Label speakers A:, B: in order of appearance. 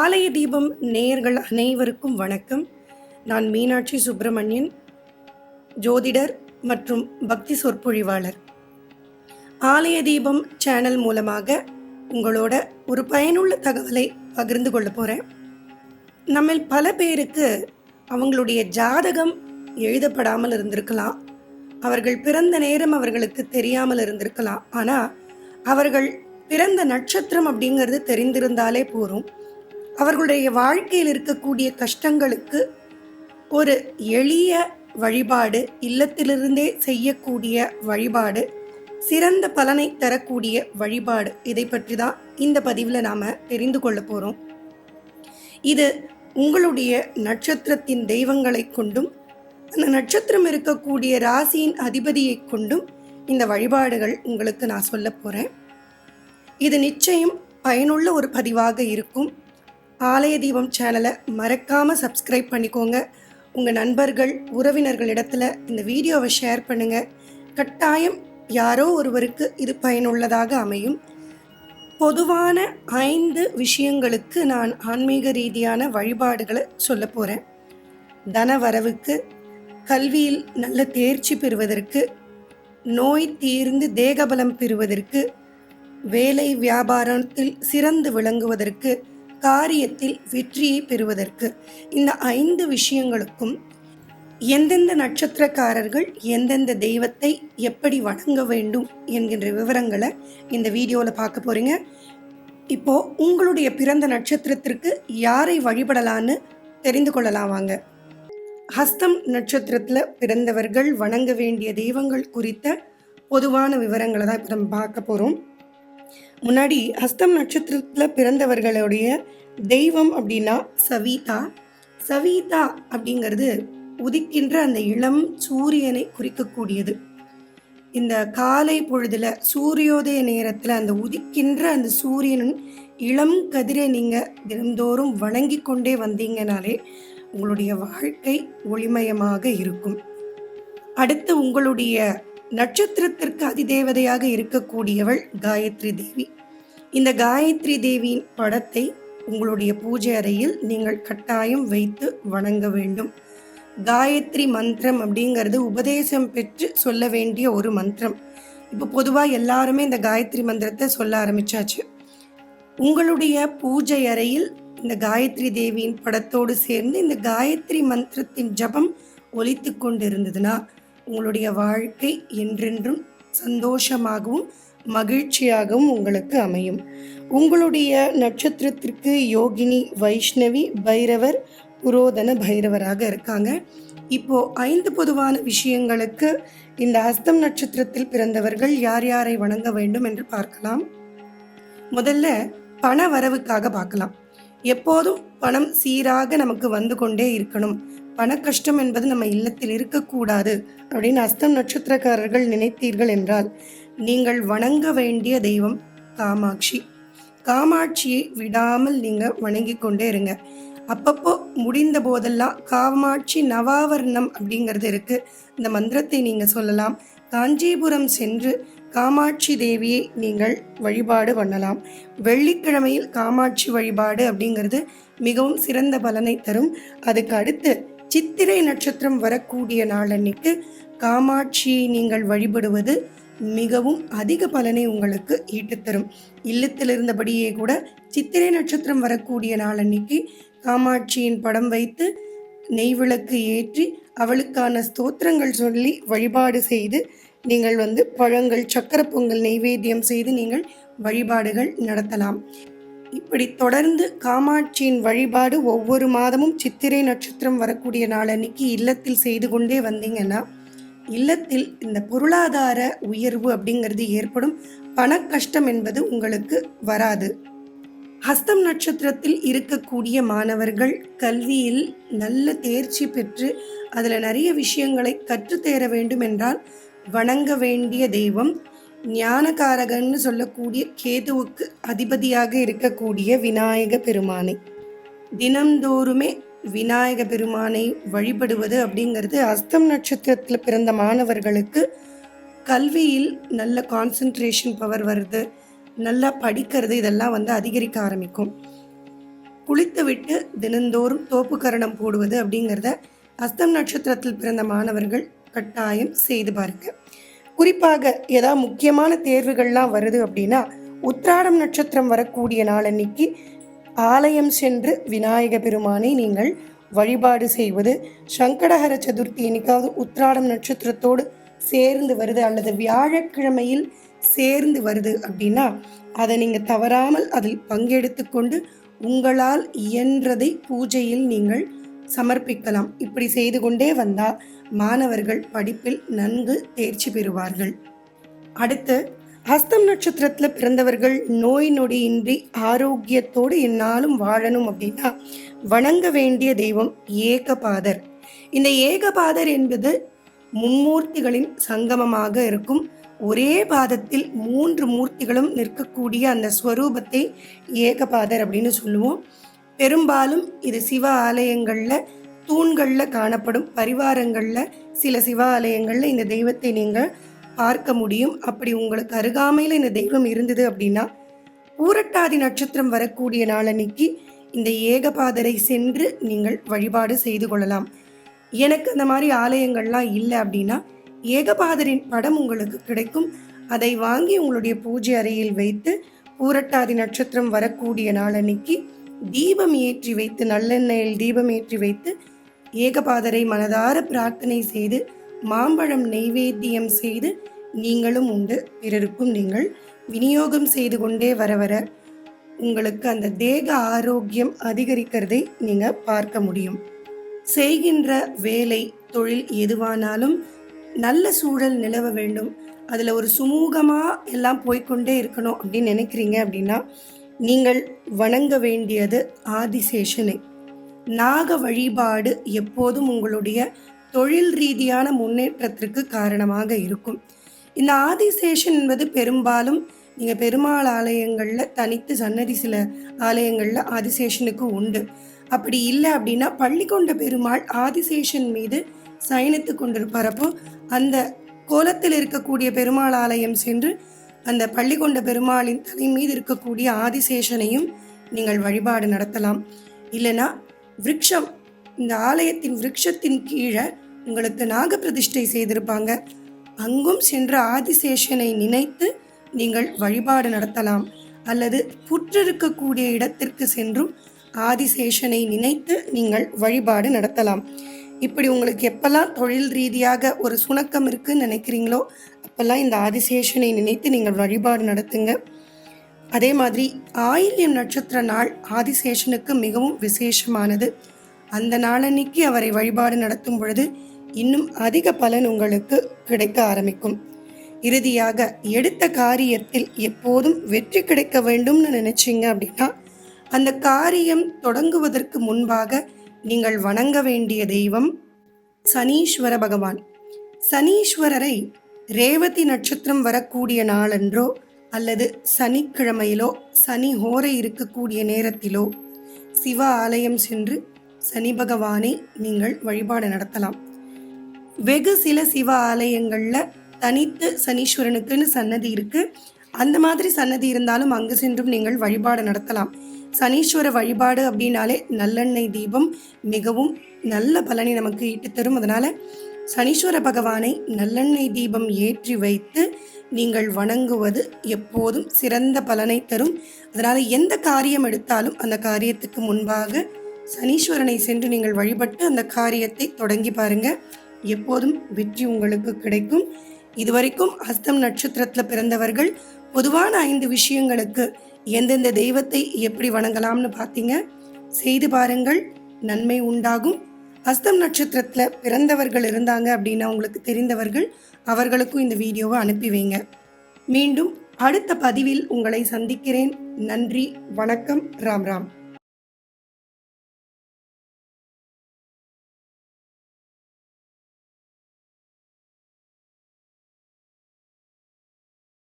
A: ஆலய தீபம் நேயர்கள் அனைவருக்கும் வணக்கம். நான் மீனாட்சி சுப்பிரமணியன் ஜோதிடர் மற்றும் பக்தி சொற்பொழிவாளர். ஆலய தீபம் சேனல் மூலமாக உங்களோட ஒரு பயனுள்ள தகவலை பகிர்ந்து கொள்ள போகிறேன் நம்மில் பல பேருக்கு அவங்களுடைய ஜாதகம் எழுதப்படாமல் இருந்திருக்கலாம். அவர்கள் பிறந்த நேரம் அவர்களுக்கு தெரியாமல் இருந்திருக்கலாம். ஆனால் அவர்கள் பிறந்த நட்சத்திரம் அப்படிங்கிறது தெரிந்திருந்தாலே போதும். அவர்களுடைய வாழ்க்கையில் இருக்கக்கூடிய கஷ்டங்களுக்கு ஒரு எளிய வழிபாடு இல்லத்திலிருந்தே செய்யக்கூடிய வழிபாடு சிறந்த பலனை தரக்கூடிய வழிபாடு. இதை பற்றி தான் இந்த பதிவில் நாம் தெரிந்து கொள்ள போகிறோம் இது உங்களுடைய நட்சத்திரத்தின் தெய்வங்களை கொண்டும் அந்த நட்சத்திரம் இருக்கக்கூடிய ராசியின் அதிபதியை கொண்டும் இந்த வழிபாடுகள் உங்களுக்கு நான் சொல்ல போகிறேன் இது நிச்சயம் பயனுள்ள ஒரு பதிவாக இருக்கும். ஆலய தீபம் சேனலை மறக்காமல் சப்ஸ்கிரைப் பண்ணிக்கோங்க. உங்கள் நண்பர்கள் உறவினர்களிடத்தில் இந்த வீடியோவை ஷேர் பண்ணுங்கள் கட்டாயம் யாரோ ஒருவருக்கு இது பயனுள்ளதாக அமையும். பொதுவான ஐந்து விஷயங்களுக்கு நான் ஆன்மீக ரீதியான வழிபாடுகளை சொல்ல போகிறேன் தன வரவுக்கு கல்வியில் நல்ல தேர்ச்சி பெறுவதற்கு நோய் தீர்ந்து தேகபலம் பெறுவதற்கு வேலை வியாபாரத்தில் சிறந்து விளங்குவதற்கு காரியத்தில் வெற்றியை பெறுவதற்கு. இந்த ஐந்து விஷயங்களுக்கும் எந்தெந்த நட்சத்திரக்காரர்கள் எந்தெந்த தெய்வத்தை எப்படி வணங்க வேண்டும் என்கின்ற விவரங்களை இந்த வீடியோவில் பார்க்க போகிறீங்க இப்போது உங்களுடைய பிறந்த நட்சத்திரத்திற்கு யாரை வழிபடலான்னு தெரிந்து கொள்ளலாம் வாங்க. ஹஸ்தம் நட்சத்திரத்தில் பிறந்தவர்கள் வணங்க வேண்டிய தெய்வங்கள் குறித்த பொதுவான விவரங்களை தான் இப்போ நம்ம பார்க்க போகிறோம் முன்னாடி ஹஸ்தம் நட்சத்திரத்தில் பிறந்தவர்களுடைய தெய்வம் அப்படின்னா சவீதா. சவீதா அப்படிங்கிறது உதிக்கின்ற அந்த இளம் சூரியனை குறிக்கக்கூடியது. இந்த காலை பொழுதுல சூரியோதய நேரத்தில் அந்த உதிக்கின்ற அந்த சூரியனும் இளம் கதிரை நீங்கள் தினந்தோறும் வணங்கி கொண்டே வந்தீங்கனாலே உங்களுடைய வாழ்க்கை ஒளிமயமாக இருக்கும். அடுத்து உங்களுடைய நட்சத்திரத்திற்கு அதிதேவதையாக இருக்கக்கூடியவள் காயத்ரி தேவி. இந்த காயத்ரி தேவியின் படத்தை உங்களுடைய பூஜை அறையில் நீங்கள் கட்டாயம் வைத்து வணங்க வேண்டும். காயத்ரி மந்திரம் அப்படிங்கிறது உபதேசம் பெற்று சொல்ல வேண்டிய ஒரு மந்திரம். இப்போ பொதுவாக எல்லாருமே இந்த காயத்ரி மந்திரத்தை சொல்ல ஆரம்பிச்சாச்சு. உங்களுடைய பூஜை அறையில் இந்த காயத்ரி தேவியின் படத்தோடு சேர்ந்து இந்த காயத்ரி மந்திரத்தின் ஜபம் ஒலித்து கொண்டு இருந்ததுன்னா உங்களுடைய வாழ்க்கை என்றென்றும் சந்தோஷமாகவும் மகிழ்ச்சியாகவும் உங்களுக்கு அமையும். உங்களுடைய நட்சத்திரத்திற்கு யோகினி வைஷ்ணவி பைரவர் புரோதன பைரவராக இருக்காங்க. இப்போ ஐந்து பொதுவான விஷயங்களுக்கு இந்த ஹஸ்தம் நட்சத்திரத்தில் பிறந்தவர்கள் யார் யாரை வணங்க வேண்டும் என்று பார்க்கலாம். முதல்ல பண வரவுக்காக பார்க்கலாம். எப்போதும் பணம் சீராக நமக்கு வந்து கொண்டே இருக்கணும். பண கஷ்டம் என்பது நம்ம இல்லத்தில் இருக்கக்கூடாது அப்படின்னு அஸ்தம் நட்சத்திரக்காரர்கள் நினைத்தீர்கள் என்றால் நீங்கள் வணங்க வேண்டிய தெய்வம் காமாட்சி. காமாட்சியை விடாமல் நீங்கள் வணங்கி கொண்டே இருங்க. அப்பப்போ முடிந்த போதெல்லாம் காமாட்சி நவாவர்ணம் அப்படிங்கிறது இருக்குது இந்த மந்திரத்தை நீங்கள் சொல்லலாம். காஞ்சிபுரம் சென்று காமாட்சி தேவியை நீங்கள் வழிபாடு பண்ணலாம். வெள்ளிக்கிழமையில் காமாட்சி வழிபாடு அப்படிங்கிறது மிகவும் சிறந்த பலனை தரும். அதுக்கு அடுத்து சித்திரை நட்சத்திரம் வரக்கூடிய நாளன்னைக்கு காமாட்சியை நீங்கள் வழிபடுவது மிகவும் அதிக பலனை உங்களுக்கு ஈட்டுத்தரும். இல்லத்தில் இருந்தபடியே கூட சித்திரை நட்சத்திரம் வரக்கூடிய நாளன்னைக்கு காமாட்சியின் படம் வைத்து நெய்விளக்கு ஏற்றி அவளுக்கான ஸ்தோத்திரங்கள் சொல்லி வழிபாடு செய்து நீங்கள் வந்து பழங்கள் சக்கர பொங்கல் நெய்வேத்தியம் செய்து நீங்கள் வழிபாடுகள் நடத்தலாம். இப்படி தொடர்ந்து காமாட்சியின் வழிபாடு ஒவ்வொரு மாதமும் சித்திரை நட்சத்திரம் வரக்கூடிய நாளன்னைக்கு இல்லத்தில் செய்து கொண்டே வந்தீங்கன்னா இல்லத்தில் இந்த பொருளாதார உயர்வு அப்படிங்கிறது ஏற்படும். பண கஷ்டம் என்பது உங்களுக்கு வராது. ஹஸ்தம் நட்சத்திரத்தில் இருக்கக்கூடிய மாணவர்கள் கல்வியில் நல்ல தேர்ச்சி பெற்று அதில் நிறைய விஷயங்களை கற்றுத்தேர வேண்டும் என்றால் வணங்க வேண்டிய தெய்வம் ஞானகாரகன்னு சொல்லக்கூடிய கேதுவுக்கு அதிபதியாக இருக்கக்கூடிய விநாயக பெருமானை. தினந்தோறுமே விநாயக பெருமானை வழிபடுவது அப்படிங்கிறது அஸ்தம் நட்சத்திரத்தில் பிறந்த மாணவர்களுக்கு கல்வியில் நல்ல கான்சன்ட்ரேஷன் பவர் வருது நல்லா படிக்கிறது இதெல்லாம் வந்து அதிகரிக்க ஆரம்பிக்கும். குளித்துவிட்டு தினந்தோறும் தோப்புக்கரணம் போடுவது அப்படிங்கிறத அஸ்தம் நட்சத்திரத்தில் பிறந்த மாணவர்கள் கட்டாயம் செய்து பாருங்க குறிப்பாக ஏதாவது முக்கியமான தேர்வுகள்லாம் வருது அப்படின்னா உத்ராடம் நட்சத்திரம் வரக்கூடிய நாளன்னைக்கு ஆலயம் சென்று விநாயக பெருமானை நீங்கள் வழிபாடு செய்வது சங்கடஹர சதுர்த்தி என்னைக்காவது உத்ராடம் நட்சத்திரத்தோடு சேர்ந்து வருது அல்லது வியாழக்கிழமையில் சேர்ந்து வருது அப்படின்னா அதை நீங்கள் தவறாமல் அதில் பங்கெடுத்து கொண்டு உங்களால் இயன்றதை பூஜையில் நீங்கள் சமர்ப்பிக்கலாம். இப்படி செய்து கொண்டே வந்தால் மாணவர்கள் படிப்பில் நன்கு தேர்ச்சி பெறுவார்கள். அடுத்து ஹஸ்தம் நட்சத்திரத்தில் பிறந்தவர்கள் நோய் நொடியின்றி ஆரோக்கியத்தோடு என்னாலும் வாழணும் அப்படின்னா வணங்க வேண்டிய தெய்வம் ஏகபாதர். இந்த ஏகபாதர் என்பது மும்மூர்த்திகளின் சங்கமமாக இருக்கும். ஒரே பாதத்தில் மூன்று மூர்த்திகளும் நிற்கக்கூடிய அந்த ஸ்வரூபத்தை ஏகபாதர் அப்படின்னு சொல்லுவோம். பெரும்பாலும் இது சிவ ஆலயங்களில் தூண்களில் காணப்படும். பரிவாரங்களில் சில சிவ ஆலயங்களில் இந்த தெய்வத்தை நீங்கள் பார்க்க முடியும். அப்படி உங்களுக்கு அருகாமையில் இந்த தெய்வம் இருந்தது அப்படின்னா பூரட்டாதி நட்சத்திரம் வரக்கூடிய நாளன்னைக்கு இந்த ஏகபாதரை சென்று நீங்கள் வழிபாடு செய்து கொள்ளலாம். எனக்கு அந்த மாதிரி ஆலயங்கள்லாம் இல்லை அப்படின்னா ஏகபாதரின் படம் உங்களுக்கு கிடைக்கும். அதை வாங்கி உங்களுடைய பூஜை அறையில் வைத்து பூரட்டாதி நட்சத்திரம் வரக்கூடிய நாளன்னைக்கு தீபம் ஏற்றி வைத்து நல்லெண்ணெயில் தீபம் ஏற்றி வைத்து ஏகபாதரை மனதார பிரார்த்தனை செய்து மாம்பழம் நெய்வேத்தியம் செய்து நீங்களும் உண்டு. பிறருக்கும் நீங்கள் விநியோகம் செய்து கொண்டே வர வர உங்களுக்கு அந்த தேக ஆரோக்கியம் அதிகரிக்கிறதை நீங்கள் பார்க்க முடியும். செய்கின்ற வேலை தொழில் எதுவானாலும் நல்ல சூழல் நிலவ வேண்டும். அதில் ஒரு சுமூகமாக எல்லாம் போய்க்கொண்டே இருக்கணும் அப்படின்னு நினைக்கிறீங்க அப்படின்னா நீங்கள் வணங்க வேண்டியது ஆதிசேஷனை. நாக வழிபாடு எப்போதும் உங்களுடைய தொழில் ரீதியான முன்னேற்றத்திற்கு காரணமாக இருக்கும். இந்த ஆதிசேஷன் என்பது பெரும்பாலும் நீங்கள் பெருமாள் ஆலயங்களில் தனித்து சன்னதி சில ஆலயங்களில் ஆதிசேஷனுக்கு உண்டு. அப்படி இல்லை அப்படின்னா பள்ளிக்கொண்ட பெருமாள் ஆதிசேஷன் மீது சயனித்து கொண்டிருப்பறப்போ அந்த கோலத்தில் இருக்கக்கூடிய பெருமாள் ஆலயம் சென்று அந்த பள்ளிக்கொண்ட பெருமாளின் தலை மீது இருக்கக்கூடிய ஆதிசேஷனையும் நீங்கள் வழிபாடு நடத்தலாம். இல்லைனா விரக்ஷம் இந்த ஆலயத்தின் விரக்ஷத்தின் கீழே உங்களுக்கு நாகப்பிரதிஷ்டை செய்திருப்பாங்க. அங்கும் சென்ற ஆதிசேஷனை நினைத்து நீங்கள் வழிபாடு நடத்தலாம். அல்லது புற்றிருக்கக்கூடிய இடத்திற்கு சென்றும் ஆதிசேஷனை நினைத்து நீங்கள் வழிபாடு நடத்தலாம். இப்படி உங்களுக்கு எப்பெல்லாம் தொழில் ரீதியாக ஒரு சுணக்கம் இருக்குன்னு நினைக்கிறீங்களோ அப்போல்லாம் இந்த ஆதிசேஷனை நினைத்து நீங்கள் வழிபாடு நடத்துங்க. அதே மாதிரி ஆயில்யம் நட்சத்திர நாள் ஆதிசேஷனுக்கு மிகவும் விசேஷமானது. அந்த நாளன்னைக்கு அவரை வழிபாடு நடத்தும் பொழுது இன்னும் அதிக பலன் உங்களுக்கு கிடைக்க ஆரம்பிக்கும். இறுதியாக எடுத்த காரியத்தில் எப்போதும் வெற்றி கிடைக்க வேண்டும்னு நினைச்சிங்க அப்படின்னா அந்த காரியம் தொடங்குவதற்கு முன்பாக நீங்கள் வணங்க வேண்டிய தெய்வம் சனீஸ்வர பகவான். சனீஸ்வரரை ரேவதி நட்சத்திரம் வரக்கூடிய நாளன்றோ அல்லது சனிக்கிழமையிலோ சனி ஹோரை இருக்கக்கூடிய நேரத்திலோ சிவ ஆலயம் சென்று சனி பகவானை நீங்கள் வழிபாடு நடத்தலாம். வெகு சில சிவ ஆலயங்களில் தனித்து சனீஸ்வரனுக்குன்னு சன்னதி இருக்குது அந்த மாதிரி சன்னதி இருந்தாலும் அங்கு சென்றும் நீங்கள் வழிபாடு நடத்தலாம். சனீஸ்வர வழிபாடு அப்படின்னாலே நல்லெண்ணெய் தீபம் மிகவும் நல்ல பலனை நமக்கு ஈட்டு தரும் அதனால் சனீஸ்வர பகவானை நல்லெண்ணெய் தீபம் ஏற்றி வைத்து நீங்கள் வணங்குவது எப்போதும் சிறந்த பலனை தரும். அதனால் எந்த காரியம் எடுத்தாலும் அந்த காரியத்துக்கு முன்பாக சனீஸ்வரனை சென்று நீங்கள் வழிபட்டு அந்த காரியத்தை தொடங்கி பாருங்க. எப்போதும் வெற்றி உங்களுக்கு கிடைக்கும். இதுவரைக்கும் அஸ்தம் நட்சத்திரத்தில் பிறந்தவர்கள் பொதுவான ஐந்து விஷயங்களுக்கு எந்தெந்த தெய்வத்தை எப்படி வணங்கலாம்னு பார்த்தீங்க. செய்து பாருங்கள். நன்மை உண்டாகும். அஸ்தம் நட்சத்திரத்தில் பிறந்தவர்கள் இருந்தாங்க அப்படின்னா உங்களுக்கு தெரிந்தவர்கள் அவர்களுக்கும் இந்த வீடியோவை அனுப்பி வைங்க. மீண்டும் அடுத்த பதிவில் உங்களை சந்திக்கிறேன். நன்றி வணக்கம் ராம் ராம்.